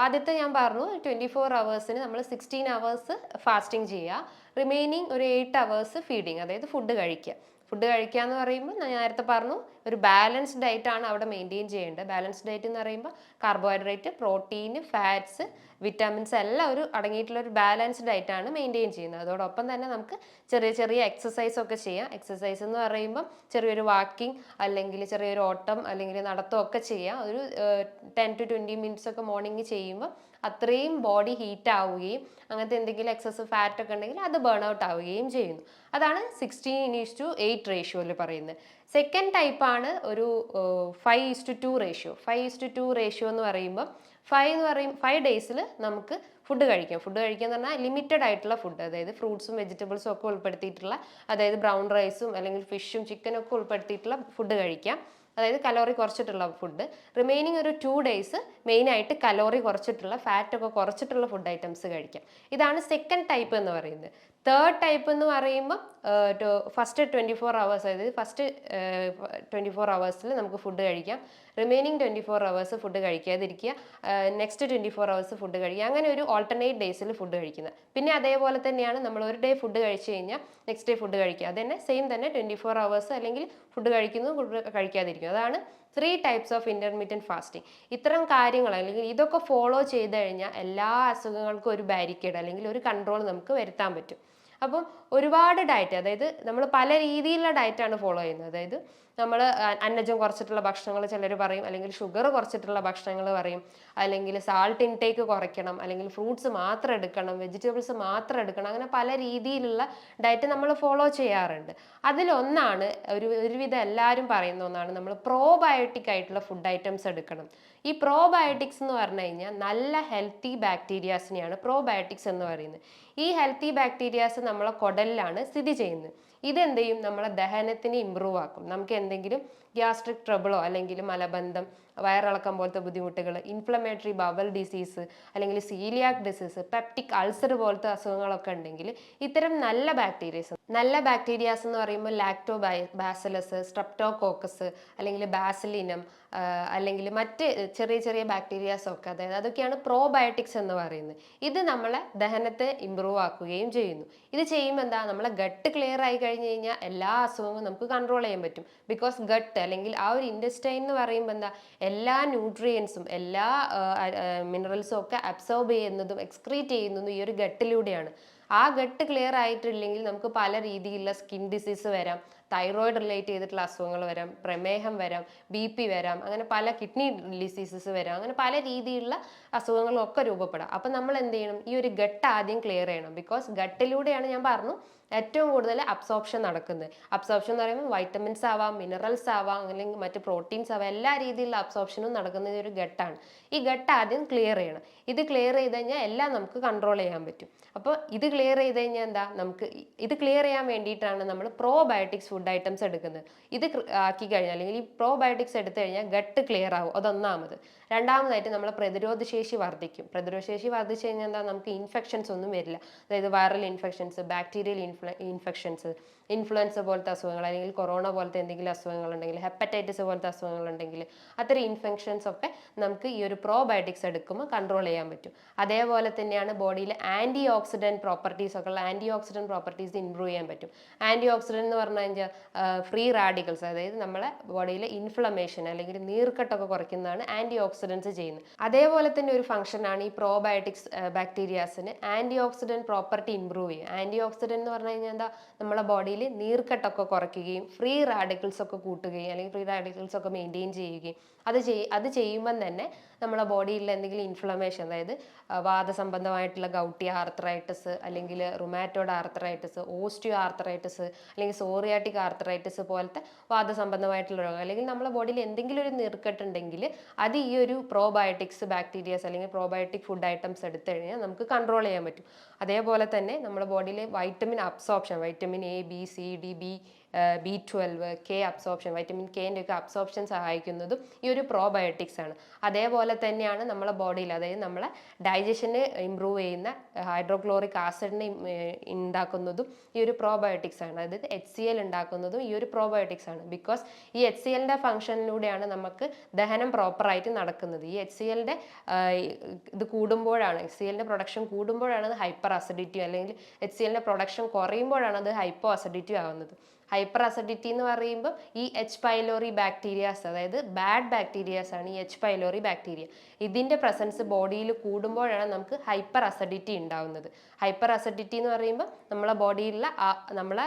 ആദ്യത്തെ ഞാൻ പറഞ്ഞു ട്വന്റി ഫോർ അവേഴ്സിന് നമ്മൾ സിക്സ്റ്റീൻ അവേഴ്സ് ഫാസ്റ്റിംഗ് ചെയ്യുക. റിമൈനിങ് ഒരു എയ്റ്റ് അവേഴ്സ് ഫീഡിങ് അതായത് ഫുഡ് കഴിക്കുക. ഫുഡ് കഴിക്കുക എന്ന് പറയുമ്പോൾ ഞാൻ നേരത്തെ പറഞ്ഞു ഒരു ബാലൻസ്ഡ് ഡയറ്റ് ആണ് അവിടെ മെയിന്റെയിൻ ചെയ്യേണ്ടത്. ബാലൻസ്ഡ് ഡയറ്റ് എന്ന് പറയുമ്പോൾ കാർബോഹൈഡ്രേറ്റ് പ്രോട്ടീൻ ഫാറ്റ്സ് വിറ്റാമിൻസ് എല്ലാം ഒരു അടങ്ങിയിട്ടുള്ള ഒരു ബാലൻസ്ഡ് ആണ് മെയിന്റെയിൻ ചെയ്യുന്നത്. അതോടൊപ്പം തന്നെ നമുക്ക് ചെറിയ ചെറിയ എക്സസൈസ് ഒക്കെ ചെയ്യാം. എക്സസൈസ് എന്ന് പറയുമ്പോൾ ചെറിയൊരു വാക്കിംഗ് അല്ലെങ്കിൽ ചെറിയൊരു ഓട്ടം അല്ലെങ്കിൽ നടത്തം ചെയ്യാം. ഒരു ടെൻ ടു ട്വന്റി മിനിറ്റ്സ് ഒക്കെ മോർണിംഗ് ചെയ്യുമ്പോൾ അത്രയും ബോഡി ഹീറ്റ് ആവുകയും അങ്ങനത്തെ എന്തെങ്കിലും എക്സസ് ഫാറ്റ് ഒക്കെ ഉണ്ടെങ്കിൽ അത് ബേൺ ഔട്ട് ആവുകയും ചെയ്യുന്നു. അതാണ് സിക്സ്റ്റീൻ ഈസ് ടു എയ്റ്റ് റേഷ്യോയിൽ പറയുന്നത്. സെക്കൻഡ് ടൈപ്പാണ് ഒരു five is to two ratio five is to two ratio എന്ന് പറയുമ്പോൾ ഫൈവ് എന്ന് പറയും ഫൈവ് ഡേയ്സിൽ നമുക്ക് ഫുഡ് കഴിക്കാം. ഫുഡ് കഴിക്കുക എന്ന് പറഞ്ഞാൽ ലിമിറ്റഡ് ആയിട്ടുള്ള ഫുഡ് അതായത് ഫ്രൂട്ട്സും വെജിറ്റബിൾസും ഒക്കെ ഉൾപ്പെടുത്തിയിട്ടുള്ള അതായത് ബ്രൗൺ റൈസും അല്ലെങ്കിൽ ഫിഷും ചിക്കനും ഒക്കെ ഉൾപ്പെടുത്തിയിട്ടുള്ള ഫുഡ് കഴിക്കാം. അതായത് കലോറി കുറച്ചിട്ടുള്ള ഫുഡ് റിമൈനിങ് ഒരു ടു ഡേയ്സ് മെയിനായിട്ട് കലോറി കുറച്ചിട്ടുള്ള ഫാറ്റ് ഒക്കെ കുറച്ചിട്ടുള്ള ഫുഡ് ഐറ്റംസ് കഴിക്കാം. ഇതാണ് സെക്കൻഡ് ടൈപ്പ് എന്ന് പറയുന്നത്. തേർഡ് ടൈപ്പ് എന്ന് പറയുമ്പോൾ ഫസ്റ്റ് ട്വന്റി ഫോർ അവേഴ്സ് അതായത് ഫസ്റ്റ് ട്വന്റി ഫോർ അവേഴ്സിൽ നമുക്ക് ഫുഡ് കഴിക്കാം. Remaining twenty four hours food കഴിക്കാതിരിക്കുക. Next twenty four hours food കഴിക്കുക. അങ്ങനെ ഒരു ഓൾട്ടർനേറ്റ് ഡേയ്സിൽ ഫുഡ് കഴിക്കുന്നത്. പിന്നെ അതേപോലെ തന്നെയാണ് നമ്മൾ ഒരു ഡേ ഫുഡ് കഴിച്ചു കഴിഞ്ഞാൽ നെക്സ്റ്റ് ഡേ ഫുഡ് കഴിക്കുക. അത് തന്നെ സെയിം തന്നെ ട്വന്റി ഫോർ അവേഴ്സ് അല്ലെങ്കിൽ ഫുഡ് കഴിക്കുന്നു ഫുഡ് കഴിക്കാതിരിക്കുന്നു. അതാണ് three types of intermittent fasting ഇത്തരം കാര്യങ്ങൾ അല്ലെങ്കിൽ ഇതൊക്കെ ഫോളോ ചെയ്ത് കഴിഞ്ഞാൽ എല്ലാ അസുഖങ്ങൾക്കും ഒരു ബാരിക്കേഡ് അല്ലെങ്കിൽ ഒരു കൺട്രോൾ നമുക്ക് വരുത്താൻ പറ്റും. അപ്പം ഒരുപാട് ഡയറ്റ് അതായത് നമ്മൾ പല രീതിയിലുള്ള ഡയറ്റാണ് ഫോളോ ചെയ്യുന്നത്. അതായത് നമ്മൾ അന്നജം കുറച്ചിട്ടുള്ള ഭക്ഷണങ്ങൾ ചിലർ പറയും. അല്ലെങ്കിൽ ഷുഗർ കുറച്ചിട്ടുള്ള ഭക്ഷണങ്ങൾ പറയും. അല്ലെങ്കിൽ സാൾട്ട് ഇൻടേക്ക് കുറയ്ക്കണം. അല്ലെങ്കിൽ ഫ്രൂട്ട്സ് മാത്രം എടുക്കണം. വെജിറ്റബിൾസ് മാത്രം എടുക്കണം. അങ്ങനെ പല രീതിയിലുള്ള ഡയറ്റ് നമ്മൾ ഫോളോ ചെയ്യാറുണ്ട്. അതിലൊന്നാണ് ഒരു ഒരുവിധം എല്ലാവരും പറയുന്ന ഒന്നാണ് നമ്മൾ പ്രോബയോട്ടിക് ആയിട്ടുള്ള ഫുഡ് ഐറ്റംസ് എടുക്കണം. ഈ പ്രോബയോട്ടിക്സ് എന്ന് പറഞ്ഞു കഴിഞ്ഞാൽ നല്ല ഹെൽത്തി ബാക്ടീരിയാസിനെയാണ് പ്രോബയോട്ടിക്സ് എന്ന് പറയുന്നത്. ഈ ഹെൽത്തി ബാക്ടീരിയാസ് നമ്മളെ കുടലിലാണ് സ്ഥിതി ചെയ്യുന്നത്. ഇതെന്ത് ചെയ്യും നമ്മളെ ദഹനത്തിനെ ഇമ്പ്രൂവ് ആക്കും. നമുക്ക് എന്തെങ്കിലും ഗ്യാസ്ട്രിക് ട്രബിളോ അല്ലെങ്കിൽ മലബന്ധം വയറിളക്കം പോലത്തെ ബുദ്ധിമുട്ടുകൾ ഇൻഫ്ലമേറ്ററി ബവൽ ഡിസീസ് അല്ലെങ്കിൽ സീലിയാക് ഡിസീസ് പെപ്റ്റിക് അൾസർ പോലത്തെ അസുഖങ്ങളൊക്കെ ഉണ്ടെങ്കിൽ ഇത്തരം നല്ല ബാക്ടീരിയസ് നല്ല ബാക്ടീരിയാസ് എന്ന് പറയുമ്പോൾ ലാക്ടോ ബാസലസ് സ്ട്രപ്റ്റോകോക്കസ് അല്ലെങ്കിൽ ബാസിലിനം അല്ലെങ്കിൽ മറ്റ് ചെറിയ ചെറിയ ബാക്ടീരിയാസ് ഒക്കെ അതായത് അതൊക്കെയാണ് പ്രോബയോട്ടിക്സ് എന്ന് പറയുന്നത്. ഇത് നമ്മളെ ദഹനത്തെ ഇമ്പ്രൂവ് ആക്കുകയും ചെയ്യുന്നു. ഇത് ചെയ്യുമ്പോൾ എന്താ? നമ്മളെ ഗട്ട് ക്ലിയർ ആയി കഴിഞ്ഞ് കഴിഞ്ഞാൽ എല്ലാ അസുഖവും നമുക്ക് കൺട്രോൾ ചെയ്യാൻ പറ്റും. ബിക്കോസ് ഗട്ട് അല്ലെങ്കിൽ ആ ഒരു ഇൻഡസ്റ്റൈൻ എന്ന് പറയുമ്പോൾ എന്താ എല്ലാ ന്യൂട്രിയൻസും എല്ലാ മിനറൽസും ഒക്കെ അബ്സോർബ് ചെയ്യുന്നതും എക്സ്ക്രീറ്റ് ചെയ്യുന്നതും ഈ ഒരു ഗട്ടിലൂടെയാണ്. ആ ഗട്ട് ക്ലിയർ ആയിട്ടില്ലെങ്കിൽ നമുക്ക് പല രീതിയിലുള്ള സ്കിൻ ഡിസീസ് വരാം തൈറോയിഡ് റിലേറ്റ് ചെയ്തിട്ടുള്ള അസുഖങ്ങൾ വരാം പ്രമേഹം വരാം ബി പി വരാം അങ്ങനെ പല കിഡ്നി ഡിസീസസ് വരാം അങ്ങനെ പല രീതിയിലുള്ള അസുഖങ്ങളും ഒക്കെ രൂപപ്പെടാം. അപ്പം നമ്മൾ എന്ത് ചെയ്യണം ഈ ഒരു ഗട്ട് ആദ്യം ക്ലിയർ ചെയ്യണം. ബിക്കോസ് ഗട്ടിലൂടെയാണ് ഞാൻ പറഞ്ഞു ഏറ്റവും കൂടുതൽ അബ്സോർപ്ഷൻ നടക്കുന്നത്. അബ്സോർപ്ഷൻ എന്ന് പറയുമ്പോൾ വൈറ്റമിൻസ് ആവാം മിനറൽസ് ആവാം അല്ലെങ്കിൽ മറ്റ് പ്രോട്ടീൻസ് ആവാം. എല്ലാ രീതിയിലുള്ള അബ്സോർപ്ഷനും നടക്കുന്നത് ഒരു ഗട്ടാണ്. ഈ ഗട്ട് ആദ്യം ക്ലിയർ ചെയ്യണം. ഇത് ക്ലിയർ ചെയ്ത് കഴിഞ്ഞാൽ എല്ലാം നമുക്ക് കൺട്രോൾ ചെയ്യാൻ പറ്റും. അപ്പോൾ ഇത് ക്ലിയർ ചെയ്ത് കഴിഞ്ഞാൽ എന്താ? നമുക്ക് ഇത് ക്ലിയർ ചെയ്യാൻ വേണ്ടിയിട്ടാണ് നമ്മൾ പ്രോബയോട്ടിക്സ് ഫുഡ് ഐറ്റംസ് എടുക്കുന്നത്. ഇത് ആക്കി കഴിഞ്ഞാൽ അല്ലെങ്കിൽ ഈ പ്രോബയോട്ടിക്സ് എടുത്തു കഴിഞ്ഞാൽ ഗട്ട് ക്ലിയർ ആവും. അതൊന്നാമത്. രണ്ടാമതായിട്ട് നമ്മളെ പ്രതിരോധ ശേഷി വർദ്ധിക്കും. പ്രതിരോധ ശേഷി വർദ്ധിച്ചു കഴിഞ്ഞാൽ എന്താ? നമുക്ക് ഇൻഫെക്ഷൻസ് ഒന്നും വരില്ല. അതായത് വൈറൽ ഇൻഫെക്ഷൻസ് ബാക്ടീരിയൽ ഇൻഫെ ഇൻഫെക്ഷൻസ് ഇൻഫ്ലുവൻസ പോലത്തെ അസുഖങ്ങൾ അല്ലെങ്കിൽ കൊറോണ പോലത്തെ എന്തെങ്കിലും അസുഖങ്ങൾ ഉണ്ടെങ്കിൽ ഹെപ്പറ്റൈറ്റിസ് പോലത്തെ അസുഖങ്ങൾ ഉണ്ടെങ്കിൽ അത്തരം ഇൻഫെക്ഷൻസ് ഒക്കെ നമുക്ക് ഈ ഒരു പ്രോബയോട്ടിക്സ് എടുക്കുമ്പോൾ കൺട്രോൾ ചെയ്യാൻ പറ്റും. അതേപോലെ തന്നെയാണ് ബോഡിയിൽ ആന്റി ഓക്സിഡന്റ് പ്രോപ്പർട്ടീസ് ഒക്കെ ഉള്ള ആന്റി ഓക്സിഡന്റ് പ്രോപ്പർട്ടീസ് ഇംപ്രൂവ് ചെയ്യാൻ പറ്റും. ആന്റി ഓക്സിഡന്റ് എന്ന് പറഞ്ഞു കഴിഞ്ഞാൽ ഫ്രീ റാഡിക്കൽസ് അതായത് നമ്മളെ ബോഡിയിലെ ഇൻഫ്ലമേഷൻ അല്ലെങ്കിൽ നീർക്കെട്ടൊക്കെ കുറയ്ക്കുന്നതാണ് ആന്റി ഓക്സിഡൻസ് ചെയ്യുന്നത്. അതേപോലെ തന്നെ ഒരു ഫംഗ്ഷനാണ് ഈ പ്രോബയോട്ടിക്സ് ബാക്ടീരിയാസിന് ആന്റി ഓക്സിഡന്റ് പ്രോപ്പർട്ടി ഇമ്പ്രൂവ് ചെയ്യും ആന്റി ഓക്സിഡന്റ് എന്ന് പറഞ്ഞു കഴിഞ്ഞാൽ എന്താ നമ്മളെ ബോഡിയിൽ നീർക്കെട്ടൊക്കെ കുറയ്ക്കുകയും ഫ്രീ റാഡിക്കൽസ് ഒക്കെ കൂട്ടുകയും അല്ലെങ്കിൽ ഫ്രീ റാഡിക്കൽസ് ഒക്കെ മെയിന്റെയിൻ ചെയ്യുകയും അത് ചെയ് അത് ചെയ്യുമ്പം തന്നെ നമ്മളെ ബോഡിയിൽ എന്തെങ്കിലും ഇൻഫ്ലമേഷൻ അതായത് വാദസംബന്ധമായിട്ടുള്ള ഗൗട്ടി ആർത്രൈറ്റിസ് അല്ലെങ്കിൽ റുമാറ്റോഡ് ആർത്രൈറ്റിസ് ഓസ്റ്റിയോ ആർത്രൈറ്റിസ് അല്ലെങ്കിൽ സോറിയാറ്റിക് ആർത്രൈറ്റിസ് പോലത്തെ വാദസംബന്ധമായിട്ടുള്ള രോഗം അല്ലെങ്കിൽ നമ്മളെ ബോഡിയിൽ എന്തെങ്കിലും ഒരു നീർക്കെട്ടുണ്ടെങ്കിൽ അത് ഈ ഒരു പ്രോബയോട്ടിക്സ് ബാക്ടീരിയസ് അല്ലെങ്കിൽ പ്രോബയോട്ടിക് ഫുഡ് ഐറ്റംസ് എടുത്തു കഴിഞ്ഞാൽ നമുക്ക് കൺട്രോൾ ചെയ്യാൻ പറ്റും. അതേപോലെ തന്നെ നമ്മുടെ ബോഡിയിലെ vitamin absorption vitamin A B C D B B twelve K absorption vitamin കെന്റെ ഒക്കെ അബ്സോർപ്ഷൻ സഹായിക്കുന്നതും ഈ ഒരു പ്രോബയോട്ടിക്സ് ആണ്. അതേപോലെ തന്നെയാണ് നമ്മളെ ബോഡിയിൽ അതായത് നമ്മളെ ഡൈജഷന് ഇമ്പ്രൂവ് ചെയ്യുന്ന ഹൈഡ്രോക്ലോറിക് ആസിഡിനെ ഉണ്ടാക്കുന്നതും ഈ ഒരു പ്രോബയോട്ടിക്സ് ആണ്. അതായത് എച്ച് സി എൽ ഉണ്ടാക്കുന്നതും ഈ ഒരു പ്രോബയോട്ടിക്സ് ആണ്. ബിക്കോസ് ഈ എച്ച് സി എല്ലിന്റെ ഫംഗ്ഷനിലൂടെയാണ് നമുക്ക് ദഹനം പ്രോപ്പറായിട്ട് നടക്കുന്നത്. ഈ എച്ച് സി എല്ലിന്റെ ഇത് കൂടുമ്പോഴാണ് എച്ച് സി എല്ലിന്റെ പ്രൊഡക്ഷൻ കൂടുമ്പോഴാണ് അത് ഹൈപ്പർ അസിഡിറ്റി അല്ലെങ്കിൽ എച്ച് സി എല്ലിന്റെ പ്രൊഡക്ഷൻ കുറയുമ്പോഴാണ് അത് ഹൈപ്പോ അസിഡിറ്റി ആവുന്നത്. ഹൈപ്പർ അസിഡിറ്റി എന്ന് പറയുമ്പോൾ ഈ എച്ച് പൈലോറി ബാക്ടീരിയാസ് അതായത് ബാഡ് ബാക്ടീരിയാസ് ആണ് ഈ എച്ച് പൈലോറി ബാക്ടീരിയ ഇതിന്റെ പ്രസൻസ് ബോഡിയിൽ കൂടുമ്പോഴാണ് നമുക്ക് ഹൈപ്പർ അസിഡിറ്റി ഉണ്ടാവുന്നത്. ഹൈപ്പർ അസിഡിറ്റി എന്ന് പറയുമ്പോൾ നമ്മളെ ബോഡിയിലുള്ള നമ്മളെ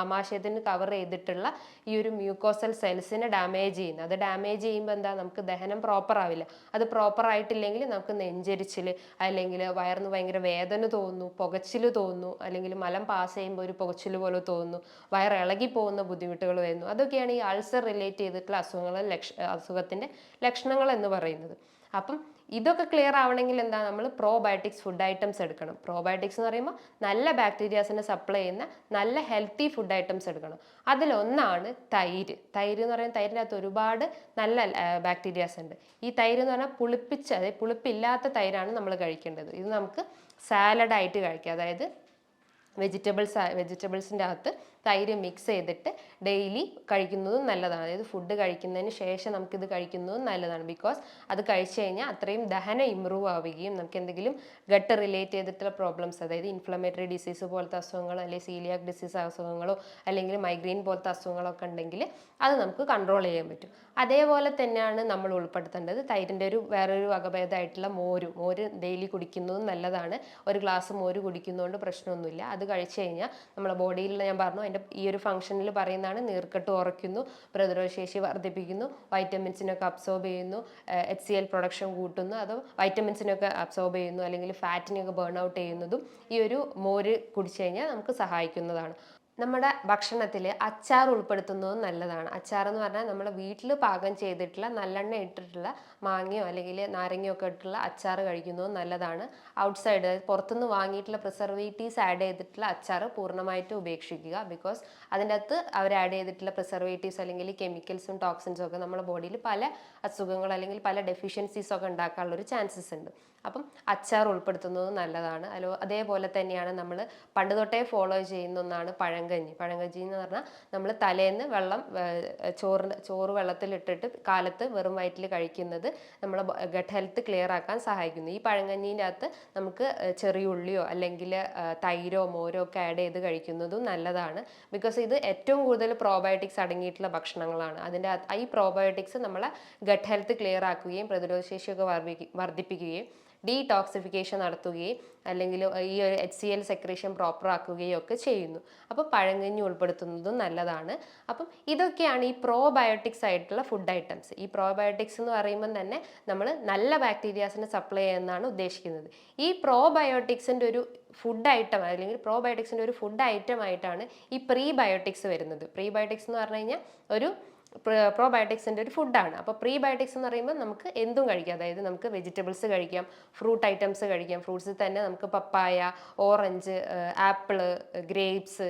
ആമാശയത്തിന് കവർ ചെയ്തിട്ടുള്ള ഈ ഒരു മ്യൂക്കോസൽ സെൽസിനെ ഡാമേജ് ചെയ്യുന്നത് അത് ഡാമേജ് ചെയ്യുമ്പോൾ എന്താ? നമുക്ക് ദഹനം പ്രോപ്പർ ആവില്ല. അത് പ്രോപ്പർ ആയിട്ടില്ലെങ്കിൽ നമുക്ക് നെഞ്ചരിച്ചിൽ അല്ലെങ്കിൽ വയറിന് ഭയങ്കര വേദന തോന്നുന്നു പുകച്ചിൽ തോന്നുന്നു അല്ലെങ്കിൽ മലം പാസ് ചെയ്യുമ്പോൾ ഒരു പുകച്ചിൽ പോലെ തോന്നുന്നു വയർ ഇളകി പോകുന്ന ബുദ്ധിമുട്ടുകൾ വരുന്നു. അതൊക്കെയാണ് ഈ അൾസർ റിലേറ്റ് ചെയ്തിട്ടുള്ള അസുഖങ്ങൾ ലക്ഷ അസുഖത്തിന്റെ ലക്ഷണങ്ങൾ എന്ന് പറയുന്നത്. അപ്പം ഇതൊക്കെ ക്ലിയർ ആവണമെങ്കിൽ എന്താ? നമ്മൾ പ്രോബയോട്ടിക്സ് ഫുഡ് ഐറ്റംസ് എടുക്കണം. പ്രോബയോട്ടിക്സ് എന്ന് പറയുമ്പോൾ നല്ല ബാക്ടീരിയാസിനെ സപ്ലൈ ചെയ്യുന്ന നല്ല ഹെൽത്തി ഫുഡ് ഐറ്റംസ് എടുക്കണം. അതിലൊന്നാണ് തൈര്. തൈര് എന്ന് പറയുന്നത് തൈരിന്റെ അകത്ത് ഒരുപാട് നല്ല ബാക്ടീരിയാസ് ഉണ്ട്. ഈ തൈര് എന്ന് പറഞ്ഞാൽ പുളിപ്പിച്ച് അതായത് പുളിപ്പില്ലാത്ത തൈരാണ് നമ്മൾ കഴിക്കേണ്ടത്. ഇത് നമുക്ക് സാലഡായിട്ട് കഴിക്കാം. അതായത് വെജിറ്റബിൾസ് വെജിറ്റബിൾസിന്റെ അകത്ത് തൈര് മിക്സ് ചെയ്തിട്ട് ഡെയിലി കഴിക്കുന്നതും നല്ലതാണ്. അതായത് ഫുഡ് കഴിക്കുന്നതിന് ശേഷം നമുക്കിത് കഴിക്കുന്നതും നല്ലതാണ്. ബിക്കോസ് അത് കഴിച്ചു കഴിഞ്ഞാൽ അത്രയും ദഹനം ഇമ്പ്രൂവ് ആവുകയും നമുക്ക് എന്തെങ്കിലും ഗട്ട് റിലേറ്റ് ചെയ്തിട്ടുള്ള പ്രോബ്ലംസ് അതായത് ഇൻഫ്ലമേറ്ററി ഡിസീസ് പോലത്തെ അസുഖങ്ങളോ അല്ലെങ്കിൽ സീലിയാക് ഡിസീസ് അസുഖങ്ങളോ അല്ലെങ്കിൽ മൈഗ്രെയിൻ പോലത്തെ അസുഖങ്ങളൊക്കെ ഉണ്ടെങ്കിൽ അത് നമുക്ക് കൺട്രോൾ ചെയ്യാൻ പറ്റും. അതേപോലെ തന്നെയാണ് നമ്മൾ ഉൾപ്പെടുത്തേണ്ടത് തൈരിന്റെ ഒരു വേറൊരു വകഭേദമായിട്ടുള്ള മോര്. മോര് ഡെയിലി കുടിക്കുന്നതും നല്ലതാണ്. ഒരു ഗ്ലാസ് മോര് കുടിക്കുന്നതുകൊണ്ട് പ്രശ്നമൊന്നുമില്ല. അത് കഴിച്ചു കഴിഞ്ഞാൽ നമ്മുടെ ബോഡിയിലുള്ള ഞാൻ പറഞ്ഞു അതിന്റെ ഈ ഒരു ഫംഗ്ഷനിൽ പറയുന്നതാണ് നീർക്കെട്ട് ഉറയ്ക്കുന്നു പ്രതിരോധശേഷി വർദ്ധിപ്പിക്കുന്നു വൈറ്റമിൻസിനൊക്കെ അബ്സോർബ് ചെയ്യുന്നു എച്ച് സി എൽ പ്രൊഡക്ഷൻ കൂട്ടുന്നു അതോ വൈറ്റമിൻസിനൊക്കെ അബ്സോർബ് ചെയ്യുന്നു അല്ലെങ്കിൽ ഫാറ്റിനെയൊക്കെ ബേൺ ഔട്ട് ചെയ്യുന്നതും ഈ ഒരു മോര് കുടിച്ചു കഴിഞ്ഞാൽ നമുക്ക് സഹായിക്കുന്നതാണ്. നമ്മുടെ ഭക്ഷണത്തിൽ അച്ചാർ ഉൾപ്പെടുത്തുന്നത് നല്ലതാണ്. അച്ചാർ എന്ന് പറഞ്ഞാൽ നമ്മൾ വീട്ടിൽ പാകം ചെയ്തിട്ടുള്ള നല്ലെണ്ണ ഇട്ടിട്ടുള്ള മാങ്ങയോ അല്ലെങ്കിൽ നാരങ്ങയോ ഒക്കെ ഇട്ടുള്ള അച്ചാർ കഴിക്കുന്നത് നല്ലതാണ്. ഔട്ട്സൈഡ് പുറത്തുനിന്ന് വാങ്ങിയിട്ടുള്ള പ്രിസർവേറ്റീവ്സ് ആഡ് ചെയ്തിട്ടുള്ള അച്ചാർ പൂർണമായിട്ട് ഉപേക്ഷിക്കുക. ബിക്കോസ് അതിന്റെ അകത്ത് അവർ ആഡ് ചെയ്തിട്ടുള്ള പ്രിസർവേറ്റീവ്സ് അല്ലെങ്കിൽ കെമിക്കൽസും ടോക്സിൻസും ഒക്കെ നമ്മുടെ ബോഡിയിൽ പല അസുഖങ്ങൾ അല്ലെങ്കിൽ പല ഡെഫിഷ്യൻസീസ് ഒക്കെ ഉണ്ടാക്കാനുള്ള ഒരു ചാൻസസ് ഉണ്ട്. അപ്പം അച്ചാർ ഉൾപ്പെടുത്തുന്നത് നല്ലതാണ്. അല്ലോ അതേപോലെ തന്നെയാണ് നമ്മൾ പണ്ട് തൊട്ടേ ഫോളോ ചെയ്യുന്ന ഒന്നാണ് പഴങ്കഞ്ഞി. പഴങ്കഞ്ഞി എന്ന് പറഞ്ഞാൽ നമ്മൾ തലേന്ന് വെള്ളം ചോറിന് ചോറ് വെള്ളത്തിലിട്ടിട്ട് കാലത്ത് വെറും വയറ്റിൽ കഴിക്കുന്നത് നമ്മളെ ഗട്ട് ഹെൽത്ത് ക്ലിയർ ആക്കാൻ സഹായിക്കുന്നു. ഈ പഴങ്കഞ്ഞീന്റെ അകത്ത് നമുക്ക് ചെറിയ ഉള്ളിയോ അല്ലെങ്കിൽ തൈരോ മോരോ ഒക്കെ ആഡ് ചെയ്ത് കഴിക്കുന്നതും നല്ലതാണ്. ബിക്കോസ് ഇത് ഏറ്റവും കൂടുതൽ പ്രോബയോട്ടിക്സ് അടങ്ങിയിട്ടുള്ള ഭക്ഷണങ്ങളാണ്. അതിന്റെ ഈ പ്രോബയോട്ടിക്സ് നമ്മളെ ഗട്ട് ഹെൽത്ത് ക്ലിയർ ആക്കുകയും പ്രതിരോധശേഷിയൊക്കെ വർദ്ധിപ്പി- വർദ്ധിപ്പിക്കുകയും ഡീടോക്സിഫിക്കേഷൻ നടത്തുകയും അല്ലെങ്കിൽ ഈ ഒരു H C L secretion proper ആക്കുകയും ഒക്കെ ചെയ്യുന്നു. അപ്പോൾ പഴങ്കഞ്ഞി ഉൾപ്പെടുത്തുന്നതും നല്ലതാണ്. അപ്പം ഇതൊക്കെയാണ് ഈ പ്രോബയോട്ടിക്സ് ആയിട്ടുള്ള ഫുഡ് ഐറ്റംസ് ഈ പ്രോബയോട്ടിക്സ് എന്ന് പറയുമ്പോൾ തന്നെ നമ്മൾ നല്ല ബാക്ടീരിയാസിനെ സപ്ലൈ ചെയ്യുന്നതാണ് ഉദ്ദേശിക്കുന്നത്. ഈ പ്രോബയോട്ടിക്സിന്റെ ഒരു ഫുഡ് ഐറ്റം അല്ലെങ്കിൽ പ്രോബയോട്ടിക്സിന്റെ ഒരു ഫുഡ് ഐറ്റം ആയിട്ടാണ് ഈ പ്രീബയോട്ടിക്സ് വരുന്നത്. പ്രീബയോട്ടിക്സ് എന്ന് പറഞ്ഞു കഴിഞ്ഞാൽ ഒരു പ്രോബയോട്ടിക്സിന്റെ ഒരു ഫുഡാണ് അപ്പോൾ പ്രീബയോട്ടിക്സ് എന്ന് പറയുമ്പോൾ നമുക്ക് എന്തും കഴിക്കാം. അതായത് നമുക്ക് വെജിറ്റബിൾസ് കഴിക്കാം ഫ്രൂട്ട് ഐറ്റംസ് കഴിക്കാം. ഫ്രൂട്ട്സിൽ തന്നെ നമുക്ക് പപ്പായ ഓറഞ്ച് ആപ്പിൾ ഗ്രേപ്സ്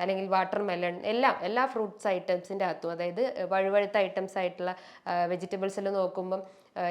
അല്ലെങ്കിൽ വാട്ടർ മെലൺ എല്ലാം എല്ലാ ഫ്രൂട്ട്സ് ഐറ്റംസിന്റെ അകത്തും അതായത് വഴുവഴുത്ത ഐറ്റംസ് ആയിട്ടുള്ള വെജിറ്റബിൾസിൽ നോക്കുമ്പം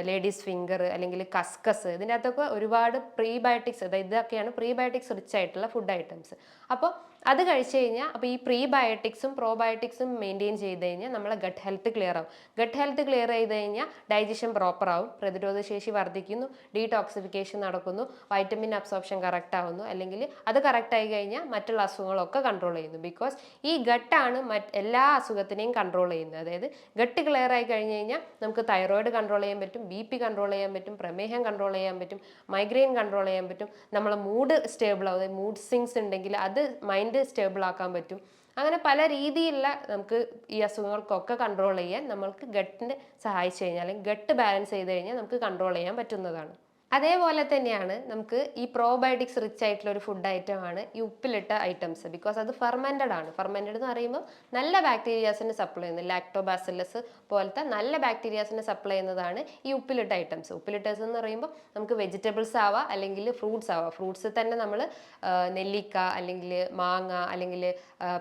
ലേഡീസ് ഫിംഗർ അല്ലെങ്കിൽ കസ്കസ് ഇതിന്റെ അകത്തൊക്കെ ഒരുപാട് പ്രീബയോട്ടിക്സ് അതായത് ഇതൊക്കെയാണ് പ്രീബയോട്ടിക്സ് റിച്ച് ആയിട്ടുള്ള ഫുഡ് ഐറ്റംസ് അപ്പോൾ അത് കഴിച്ചു കഴിഞ്ഞാൽ അപ്പോൾ ഈ പ്രീബയോട്ടിക്സും പ്രോബയോട്ടിക്സും മെയിന്റെയിൻ ചെയ്ത് കഴിഞ്ഞാൽ നമ്മളെ ഗട്ട് ഹെൽത്ത് ക്ലിയർ ആവും. ഗട്ട് ഹെൽത്ത് ക്ലിയർ ചെയ്ത് കഴിഞ്ഞാൽ ഡൈജഷൻ പ്രോപ്പർ ആവും. പ്രതിരോധ ശേഷി വർദ്ധിക്കുന്നു ഡീടോക്സിഫിക്കേഷൻ നടക്കുന്നു വൈറ്റമിൻ അബ്സോർപ്ഷൻ കറക്റ്റ് ആവുന്നു. അല്ലെങ്കിൽ അത് കറക്റ്റ് ആയി കഴിഞ്ഞാൽ മറ്റുള്ള അസുഖങ്ങളൊക്കെ കൺട്രോൾ ചെയ്യുന്നു. ബിക്കോസ് ഈ ഗട്ടാണ് മറ്റ് എല്ലാ അസുഖത്തിനെയും കൺട്രോൾ ചെയ്യുന്നത്. അതായത് ഗട്ട് ക്ലിയർ ആയി കഴിഞ്ഞ് കഴിഞ്ഞാൽ നമുക്ക് തൈറോയിഡ് കൺട്രോൾ ചെയ്യാൻ പറ്റും ബി പി കൺട്രോൾ ചെയ്യാൻ പറ്റും പ്രമേഹം കൺട്രോൾ ചെയ്യാൻ പറ്റും മൈഗ്രെയിൻ കൺട്രോൾ ചെയ്യാൻ പറ്റും. നമ്മളെ മൂഡ് സ്റ്റേബിൾ ആവും. മൂഡ് സിങ്സ് ഉണ്ടെങ്കിൽ അത് മൈൻഡ് സ്റ്റേബിൾ ആക്കാൻ പറ്റും. അങ്ങനെ പല രീതിയിലുള്ള നമുക്ക് ഈ അസുഖങ്ങൾക്കൊക്കെ കൺട്രോൾ ചെയ്യാൻ നമ്മൾക്ക് ഗട്ടിനെ സഹായിച്ചു കഴിഞ്ഞാൽ അല്ലെങ്കിൽ ഗട്ട് ബാലൻസ് ചെയ്ത് കഴിഞ്ഞാൽ നമുക്ക് കൺട്രോൾ ചെയ്യാൻ പറ്റുന്നതാണ്. അതേപോലെ തന്നെയാണ് നമുക്ക് ഈ പ്രോബയോട്ടിക്സ് റിച്ച് ആയിട്ടുള്ള ഒരു ഫുഡ് ഐറ്റമാണ് ഈ ഉപ്പിലിട്ട ഐറ്റംസ് ബിക്കോസ് അത് ഫെർമെന്റഡ് ആണ്. ഫെർമെന്റഡ് എന്ന് പറയുമ്പോൾ നല്ല ബാക്ടീരിയാസിന് സപ്ലൈ ചെയ്യുന്നത് ലാക്ടോബാസിലസ് പോലത്തെ നല്ല ബാക്ടീരിയാസിന് സപ്ലൈ ചെയ്യുന്നതാണ് ഈ ഉപ്പിലിട്ട ഐറ്റംസ് ഉപ്പിലിട്ടേഴ്സ് എന്ന് പറയുമ്പോൾ നമുക്ക് വെജിറ്റബിൾസ് ആവാം അല്ലെങ്കിൽ ഫ്രൂട്ട്സ് ആവാം. ഫ്രൂട്ട്സ് തന്നെ നമ്മൾ നെല്ലിക്ക അല്ലെങ്കിൽ മാങ്ങ അല്ലെങ്കിൽ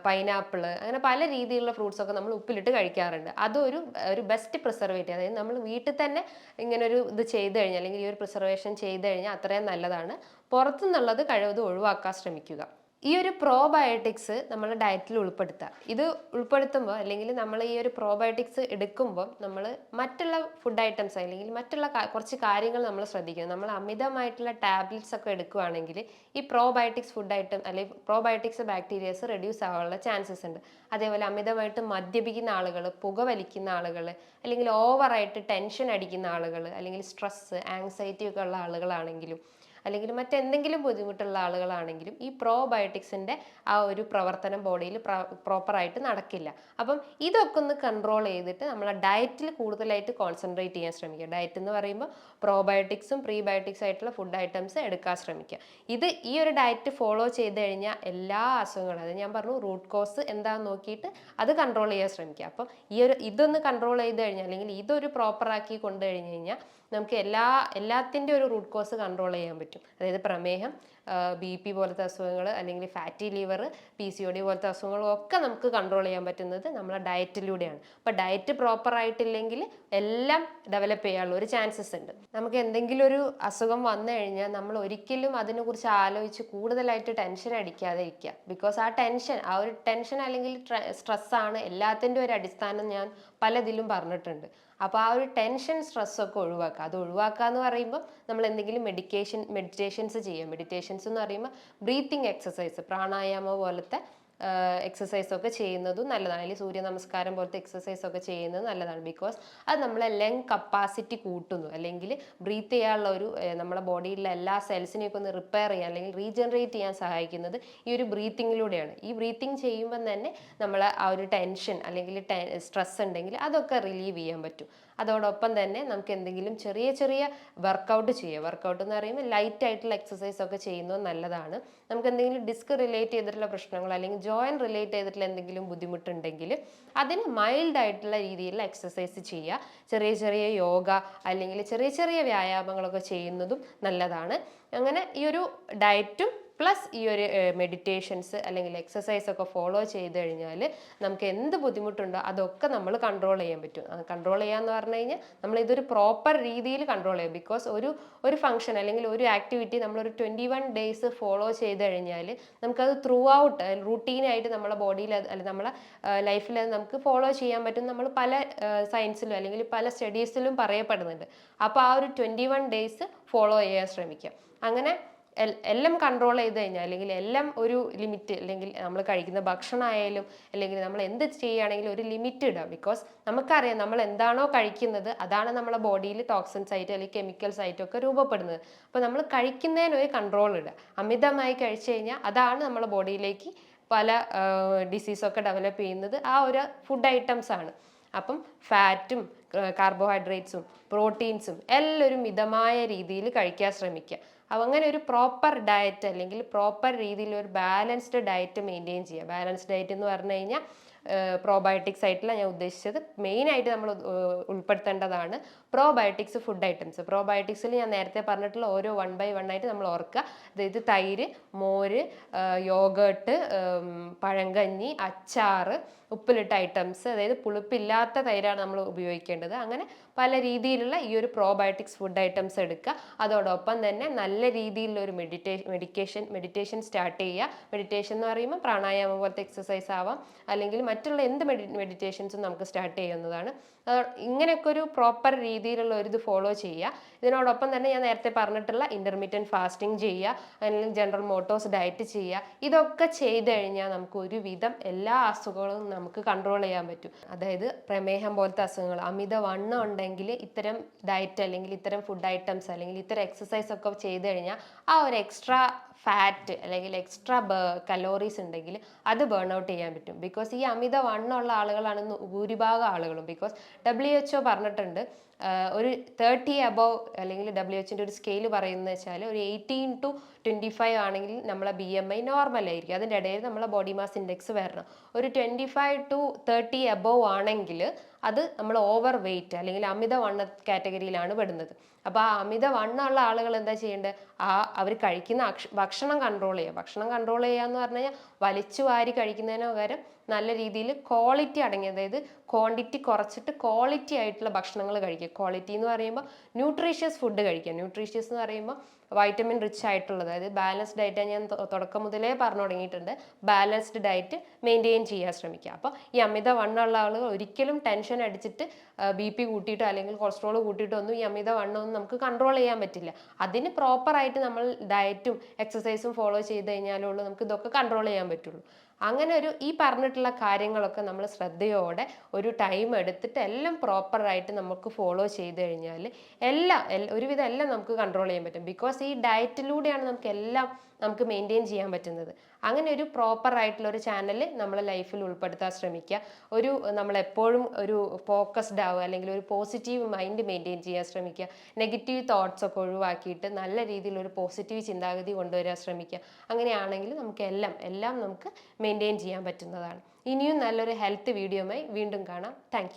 പൈനാപ്പിൾ അങ്ങനെ പല രീതിയിലുള്ള ഫ്രൂട്ട്സ് ഒക്കെ നമ്മൾ ഉപ്പിലിട്ട് കഴിക്കാറുണ്ട്. അതൊരു ഒരു ബെസ്റ്റ് പ്രിസർവേറ്റീവ് അതായത് നമ്മൾ വീട്ടിൽ തന്നെ ഇങ്ങനെ ഒരു ഇത് ചെയ്ത് കഴിഞ്ഞാൽ അല്ലെങ്കിൽ ഈ ഒരു പ്രിസർവേഷൻ ചെയ്ത് കഴിഞ്ഞാൽ അത്രയും നല്ലതാണ്. പുറത്തുനിന്നുള്ളത് കഴിവതും ഒഴിവാക്കാൻ ശ്രമിക്കുക. ഈ ഒരു പ്രോബയോട്ടിക്സ് നമ്മൾ ഡയറ്റിൽ ഉൾപ്പെടുത്തുക ഇത് ഉൾപ്പെടുത്തുമ്പോൾ അല്ലെങ്കിൽ നമ്മൾ ഈ ഒരു പ്രോബയോട്ടിക്സ് എടുക്കുമ്പോൾ നമ്മൾ മറ്റുള്ള ഫുഡ് ഐറ്റംസ് അല്ലെങ്കിൽ മറ്റുള്ള കുറച്ച് കാര്യങ്ങൾ നമ്മൾ ശ്രദ്ധിക്കണം. നമ്മൾ അമിതമായിട്ടുള്ള ടാബ്ലറ്റ്സ് ഒക്കെ എടുക്കുകയാണെങ്കിൽ ഈ പ്രോബയോട്ടിക്സ് ഫുഡ് ഐറ്റം അല്ലെങ്കിൽ പ്രോബയോട്ടിക്സ് ബാക്ടീരിയസ് റെഡ്യൂസ് ആവാനുള്ള ചാൻസസ് ഉണ്ട്. അതേപോലെ അമിതമായിട്ട് മദ്യപിക്കുന്ന ആളുകൾ പുകവലിക്കുന്ന ആളുകൾ അല്ലെങ്കിൽ ഓവറായിട്ട് ടെൻഷൻ അടിക്കുന്ന ആളുകൾ അല്ലെങ്കിൽ സ്ട്രെസ്സ് ആങ്സൈറ്റി ഒക്കെ ഉള്ള ആളുകളാണെങ്കിലും അല്ലെങ്കിൽ മറ്റെന്തെങ്കിലും ബുദ്ധിമുട്ടുള്ള ആളുകളാണെങ്കിലും ഈ പ്രോബയോട്ടിക്സിന്റെ ആ ഒരു പ്രവർത്തനം ബോഡിയിൽ പ്രോപ്പറായിട്ട് നടക്കില്ല. അപ്പം ഇതൊക്കെ ഒന്ന് കൺട്രോൾ ചെയ്തിട്ട് നമ്മൾ ഡയറ്റിൽ കൂടുതലായിട്ട് കോൺസെൻട്രേറ്റ് ചെയ്യാൻ ശ്രമിക്കുക. ഡയറ്റ് എന്ന് പറയുമ്പോൾ പ്രോബയോട്ടിക്സും പ്രീബയോട്ടിക്സ് ആയിട്ടുള്ള ഫുഡ് ഐറ്റംസ് എടുക്കാൻ ശ്രമിക്കുക. ഇത് ഈ ഒരു ഡയറ്റ് ഫോളോ ചെയ്ത് കഴിഞ്ഞാൽ എല്ലാ അസുഖങ്ങളും അത് ഞാൻ പറഞ്ഞു റൂട്ട് കോസ് എന്താണെന്ന് നോക്കിയിട്ട് അത് കൺട്രോൾ ചെയ്യാൻ ശ്രമിക്കുക. അപ്പം ഈ ഒരു ഇതൊന്ന് കൺട്രോൾ ചെയ്ത് കഴിഞ്ഞാൽ അല്ലെങ്കിൽ ഇതൊരു പ്രോപ്പറാക്കി കൊണ്ടു കഴിഞ്ഞ് കഴിഞ്ഞാൽ നമുക്ക് എല്ലാ എല്ലാത്തിന്റെ ഒരു റൂട്ട് കോസ് കൺട്രോൾ ചെയ്യാൻ പറ്റും. അതായത് പ്രമേഹം ബി പി പോലത്തെ അസുഖങ്ങൾ അല്ലെങ്കിൽ fatty liver P C O D പോലത്തെ അസുഖങ്ങളും ഒക്കെ നമുക്ക് കൺട്രോൾ ചെയ്യാൻ പറ്റുന്നത് നമ്മളെ ഡയറ്റിലൂടെയാണ് അപ്പോൾ ഡയറ്റ് പ്രോപ്പർ ആയിട്ടില്ലെങ്കിൽ എല്ലാം ഡെവലപ്പ് ചെയ്യാനുള്ള ഒരു ചാൻസസ് ഉണ്ട്. നമുക്ക് എന്തെങ്കിലും ഒരു അസുഖം വന്നു കഴിഞ്ഞാൽ നമ്മൾ ഒരിക്കലും അതിനെക്കുറിച്ച് ആലോചിച്ച് കൂടുതലായിട്ട് ടെൻഷൻ അടിക്കാതെ ഇരിക്കുക. ബിക്കോസ് ആ ടെൻഷൻ ആ ഒരു ടെൻഷൻ അല്ലെങ്കിൽ സ്ട്രെസ്സാണ് എല്ലാത്തിന്റെ ഒരു അടിസ്ഥാനം ഞാൻ പലതിലും പറഞ്ഞിട്ടുണ്ട്. അപ്പോൾ ആ ഒരു ടെൻഷൻ സ്ട്രെസ്സൊക്കെ ഒഴിവാക്കുക. അത് ഒഴിവാക്കുക എന്ന് പറയുമ്പോൾ നമ്മൾ എന്തെങ്കിലും മെഡിക്കേഷൻ മെഡിറ്റേഷൻസ് ചെയ്യുക മെഡിറ്റേഷൻസ് എന്ന് പറയുമ്പോൾ ബ്രീത്തിങ് എക്സസൈസ് പ്രാണായാമ പോലത്തെ എക്സസൈസ് ഒക്കെ ചെയ്യുന്നതും നല്ലതാണ്. അല്ലെങ്കിൽ സൂര്യ നമസ്കാരം പോലത്തെ എക്സസൈസ് ഒക്കെ ചെയ്യുന്നത് നല്ലതാണ്. ബിക്കോസ് അത് നമ്മളെ ലങ് കപ്പാസിറ്റി കൂട്ടുന്നു. അല്ലെങ്കിൽ ബ്രീത്ത് ചെയ്യാനുള്ള ഒരു നമ്മുടെ ബോഡിയിലെ എല്ലാ സെൽസിനെയൊക്കെ ഒന്ന് റിപ്പയർ ചെയ്യാൻ അല്ലെങ്കിൽ റീജനറേറ്റ് ചെയ്യാൻ സഹായിക്കുന്നത് ഈ ഒരു ബ്രീത്തിങ്ങിലൂടെയാണ് ഈ ബ്രീത്തിങ് ചെയ്യുമ്പോൾ തന്നെ നമ്മളെ ആ ഒരു ടെൻഷൻ അല്ലെങ്കിൽ സ്ട്രെസ് ഉണ്ടെങ്കിൽ അതൊക്കെ റിലീവ് ചെയ്യാൻ പറ്റും. അതോടൊപ്പം തന്നെ നമുക്ക് എന്തെങ്കിലും ചെറിയ ചെറിയ വർക്കൗട്ട് ചെയ്യുക വർക്കൗട്ട് എന്ന് പറയുമ്പോൾ ലൈറ്റ് ആയിട്ടുള്ള എക്സസൈസ് ഒക്കെ ചെയ്യുന്നത് നല്ലതാണ്. നമുക്ക് എന്തെങ്കിലും ഡിസ്ക് റിലേറ്റ് ചെയ്തിട്ടുള്ള പ്രശ്നങ്ങൾ അല്ലെങ്കിൽ ജോയിൻ റിലേറ്റ് ചെയ്തിട്ടുള്ള എന്തെങ്കിലും ബുദ്ധിമുട്ടുണ്ടെങ്കിൽ അതിന് മൈൽഡ് ആയിട്ടുള്ള രീതിയിലുള്ള എക്സസൈസ് ചെയ്യുക. ചെറിയ ചെറിയ യോഗ അല്ലെങ്കിൽ ചെറിയ ചെറിയ വ്യായാമങ്ങളൊക്കെ ചെയ്യുന്നതും നല്ലതാണ്. അങ്ങനെ ഈ ഒരു ഡയറ്റും പ്ലസ് ഈ ഒരു മെഡിറ്റേഷൻസ് അല്ലെങ്കിൽ എക്സസൈസ് ഒക്കെ ഫോളോ ചെയ്ത് കഴിഞ്ഞാൽ നമുക്ക് എന്ത് ബുദ്ധിമുട്ടുണ്ടോ അതൊക്കെ നമ്മൾ കൺട്രോൾ ചെയ്യാൻ പറ്റും. കൺട്രോൾ ചെയ്യാന്ന് പറഞ്ഞു കഴിഞ്ഞാൽ നമ്മൾ ഇതൊരു പ്രോപ്പർ രീതിയിൽ കൺട്രോൾ ചെയ്യും. ബിക്കോസ് ഒരു ഒരു ഫംഗ്ഷൻ അല്ലെങ്കിൽ ഒരു ആക്ടിവിറ്റി നമ്മളൊരു ട്വന്റി വൺ ഡേയ്സ് ഫോളോ ചെയ്ത് കഴിഞ്ഞാൽ നമുക്കത് ത്രൂ ഔട്ട് റൂട്ടീനായിട്ട് നമ്മളെ ബോഡിയിൽ അല്ലെങ്കിൽ നമ്മളെ ലൈഫിൽ നമുക്ക് ഫോളോ ചെയ്യാൻ പറ്റും നമ്മൾ പല സയൻസിലും അല്ലെങ്കിൽ പല സ്റ്റഡീസിലും പറയപ്പെടുന്നുണ്ട്. അപ്പോൾ ആ ഒരു ട്വന്റി വൺ ഡേയ്സ് ഫോളോ ചെയ്യാൻ ശ്രമിക്കാം. അങ്ങനെ എല്ലാം കൺട്രോൾ ചെയ്ത് കഴിഞ്ഞാൽ അല്ലെങ്കിൽ എല്ലാം ഒരു ലിമിറ്റ് അല്ലെങ്കിൽ നമ്മൾ കഴിക്കുന്ന ഭക്ഷണമായാലും അല്ലെങ്കിൽ നമ്മൾ എന്ത് ചെയ്യുകയാണെങ്കിലും ഒരു ലിമിറ്റ് ഇടുക. ബിക്കോസ് നമുക്കറിയാം നമ്മൾ എന്താണോ കഴിക്കുന്നത് അതാണ് നമ്മളെ ബോഡിയിൽ ടോക്സിൻസ് ആയിട്ട് അല്ലെങ്കിൽ കെമിക്കൽസ് ആയിട്ടും ഒക്കെ രൂപപ്പെടുന്നത്. അപ്പോൾ നമ്മൾ കഴിക്കുന്നതിന് ഒരു കൺട്രോൾ ഇടുക. അമിതമായി കഴിച്ചു കഴിഞ്ഞാൽ അതാണ് നമ്മളെ ബോഡിയിലേക്ക് പല ഡിസീസൊക്കെ ഡെവലപ്പ് ചെയ്യുന്നത് ആ ഒരു ഫുഡ് ഐറ്റംസ് ആണ്. അപ്പം ഫാറ്റും കാർബോഹൈഡ്രേറ്റ്സും പ്രോട്ടീൻസും എല്ലാം ഒരു മിതമായ രീതിയിൽ കഴിക്കാൻ ശ്രമിക്കുക. അപ്പം അങ്ങനെ ഒരു പ്രോപ്പർ ഡയറ്റ് അല്ലെങ്കിൽ പ്രോപ്പർ രീതിയിൽ ഒരു ബാലൻസ്ഡ് ഡയറ്റ് മെയിന്റെയിൻ ചെയ്യുക. ബാലൻസ്ഡ് ഡയറ്റ് എന്ന് പറഞ്ഞു കഴിഞ്ഞാൽ പ്രോബയോട്ടിക്സ് ആയിട്ടുള്ള ഞാൻ ഉദ്ദേശിച്ചത് മെയിനായിട്ട് നമ്മൾ ഉൾപ്പെടുത്തേണ്ടതാണ് പ്രോബയോട്ടിക്സ് ഫുഡ് ഐറ്റംസ് പ്രോബയോട്ടിക്സിൽ ഞാൻ നേരത്തെ പറഞ്ഞിട്ടുള്ള ഓരോ വൺ ബൈ വൺ ആയിട്ട് നമ്മൾ ഓർക്കുക. അതായത് തൈര് മോര് യോഗേട്ട് പഴങ്കഞ്ഞി അച്ചാറ് ഉപ്പിലിട്ട ഐറ്റംസ് അതായത് പുളിപ്പില്ലാത്ത തൈരാണ് നമ്മൾ ഉപയോഗിക്കേണ്ടത്. അങ്ങനെ പല രീതിയിലുള്ള ഈ ഒരു പ്രോബയോട്ടിക്സ് ഫുഡ് ഐറ്റംസ് എടുക്കുക. അതോടൊപ്പം തന്നെ നല്ല രീതിയിലുള്ള ഒരു മെഡിറ്റേ മെഡിക്കേഷൻ മെഡിറ്റേഷൻ സ്റ്റാർട്ട് ചെയ്യുക. മെഡിറ്റേഷൻ എന്ന് പറയുമ്പോൾ പ്രാണായാമം പോലത്തെ എക്സസൈസ് ആവാം. അല്ലെങ്കിൽ മറ്റുള്ള എന്ത് മെഡി മെഡിറ്റേഷൻസും നമുക്ക് സ്റ്റാർട്ട് ചെയ്യുന്നതാണ്. ഇങ്ങനെയൊക്കെ ഒരു പ്രോപ്പർ രീതിയിലുള്ള ഒരു ഇത് ഫോളോ ചെയ്യുക. ഇതിനോടൊപ്പം തന്നെ ഞാൻ നേരത്തെ പറഞ്ഞിട്ടുള്ള ഇന്റർമീഡിയന്റ് ഫാസ്റ്റിംഗ് ചെയ്യുക അല്ലെങ്കിൽ ജനറൽ മോട്ടോസ് ഡയറ്റ് ചെയ്യുക ഇതൊക്കെ ചെയ്ത് കഴിഞ്ഞാൽ നമുക്ക് ഒരുവിധം എല്ലാ അസുഖങ്ങളും നമുക്ക് കൺട്രോൾ ചെയ്യാൻ പറ്റും. അതായത് പ്രമേഹം പോലത്തെ അസുഖങ്ങൾ അമിത വണ്ണം ഉണ്ടെങ്കിൽ ഇത്തരം ഡയറ്റ് അല്ലെങ്കിൽ ഇത്തരം ഫുഡ് ഐറ്റംസ് അല്ലെങ്കിൽ ഇത്തരം എക്സസൈസ് ഒക്കെ ചെയ്ത് കഴിഞ്ഞാൽ ആ ഒരു എക്സ്ട്രാ ഫാറ്റ് അല്ലെങ്കിൽ എക്സ്ട്രാ കലോറീസ് ഉണ്ടെങ്കിൽ അത് ബേൺ ഔട്ട് ചെയ്യാൻ പറ്റും. ബിക്കോസ് ഈ അമിത വണ്ണമുള്ള ആളുകളാണ് ഭൂരിഭാഗം ആളുകളും. ബിക്കോസ് ഡബ്ല്യു എച്ച് ഒ പറഞ്ഞിട്ടുണ്ട് ഒരു തേർട്ടി അബവ് അല്ലെങ്കിൽ ഡബ്ല്യു എച്ചിന്റെ ഒരു സ്കെയിൽ പറയുന്നത് വെച്ചാൽ ഒരു എയ്റ്റീൻ ടു ട്വന്റി ഫൈവ് ആണെങ്കിൽ നമ്മളെ ബി എം ഐ നോർമൽ ആയിരിക്കും. അതിന്റെ ഇടയിൽ നമ്മളെ ബോഡി മാസ് ഇൻഡെക്സ് വരണം. ഒരു twenty five to thirty above ആണെങ്കിൽ അത് നമ്മൾ ഓവർ വെയിറ്റ് അല്ലെങ്കിൽ അമിത വണ്ണ കാറ്റഗറിയിലാണ് പെടുന്നത്. അപ്പോൾ ആ അമിത വണ്ണമുള്ള ആളുകൾ എന്താ ചെയ്യേണ്ടത്? ആ അവർ കഴിക്കുന്ന ഭക്ഷണം കൺട്രോൾ ചെയ്യുക. ഭക്ഷണം കൺട്രോൾ ചെയ്യുക എന്ന് പറഞ്ഞു കഴിഞ്ഞാൽ വലിച്ചു വാരി കഴിക്കുന്നതിന് പകരം നല്ല രീതിയിൽ ക്വാളിറ്റി അടങ്ങിയ അതായത് ക്വാണ്ടിറ്റി കുറച്ചിട്ട് ക്വാളിറ്റി ആയിട്ടുള്ള ഭക്ഷണങ്ങൾ കഴിക്കുക. ക്വാളിറ്റി എന്ന് പറയുമ്പോൾ ന്യൂട്രീഷ്യസ് ഫുഡ് കഴിക്കുക. ന്യൂട്രീഷ്യസ് എന്ന് പറയുമ്പോൾ വൈറ്റമിൻ റിച്ച് ആയിട്ടുള്ളത്. അതായത് ബാലൻസ്ഡ് ഡയറ്റ് ഞാൻ തുടക്കം മുതലേ പറഞ്ഞു തുടങ്ങിയിട്ടുണ്ട്. ബാലൻസ്ഡ് ഡയറ്റ് മെയിന്റെയിൻ ചെയ്യാൻ ശ്രമിക്കുക. അപ്പോൾ ഈ അമിത വണ്ണമുള്ള ആളുകൾ ഒരിക്കലും ടെൻഷൻ അടിച്ചിട്ട് ബി പി കൂട്ടിയിട്ടോ അല്ലെങ്കിൽ കൊളസ്ട്രോൾ കൂട്ടിയിട്ടോ ഒന്നും ഈ അമിത വണ്ണമൊന്നും നമുക്ക് കൺട്രോൾ ചെയ്യാൻ പറ്റില്ല. അതിന് പ്രോപ്പറായിട്ട് നമ്മൾ ഡയറ്റും എക്സസൈസും ഫോളോ ചെയ്ത് കഴിഞ്ഞാലുള്ളൂ നമുക്ക് ഇതൊക്കെ കൺട്രോൾ ചെയ്യാൻ പറ്റുള്ളൂ. അങ്ങനെ ഒരു ഈ പറഞ്ഞിട്ടുള്ള കാര്യങ്ങളൊക്കെ നമ്മൾ ശ്രദ്ധയോടെ ഒരു ടൈം എടുത്തിട്ട് എല്ലാം പ്രോപ്പറായിട്ട് നമുക്ക് ഫോളോ ചെയ്ത് കഴിഞ്ഞാൽ എല്ലാം ഒരുവിധം എല്ലാം നമുക്ക് കൺട്രോൾ ചെയ്യാൻ പറ്റും. ബിക്കോസ് ഈ ഡയറ്റിലൂടെയാണ് നമുക്ക് എല്ലാം നമുക്ക് മെയിന്റെയിൻ ചെയ്യാൻ പറ്റുന്നത്. അങ്ങനെ ഒരു പ്രോപ്പർ ആയിട്ടുള്ള ഒരു ചാനൽ നമ്മളെ ലൈഫിൽ ഉൾപ്പെടുത്താൻ ശ്രമിക്കുക. ഒരു നമ്മളെപ്പോഴും ഒരു ഫോക്കസ്ഡ് ആവുക അല്ലെങ്കിൽ ഒരു പോസിറ്റീവ് മൈൻഡ് മെയിന്റെയിൻ ചെയ്യാൻ ശ്രമിക്കുക. നെഗറ്റീവ് തോട്ട്സ് ഒക്കെ ഒഴിവാക്കിയിട്ട് നല്ല രീതിയിൽ ഒരു പോസിറ്റീവ് ചിന്താഗതി കൊണ്ടുവരാൻ ശ്രമിക്കുക. അങ്ങനെയാണെങ്കിൽ നമുക്ക് എല്ലാം എല്ലാം നമുക്ക് മെയിന്റെയിൻ ചെയ്യാൻ പറ്റുന്നതാണ്. ഇനിയും നല്ലൊരു ഹെൽത്ത് വീഡിയോയുമായി വീണ്ടും കാണാം. താങ്ക്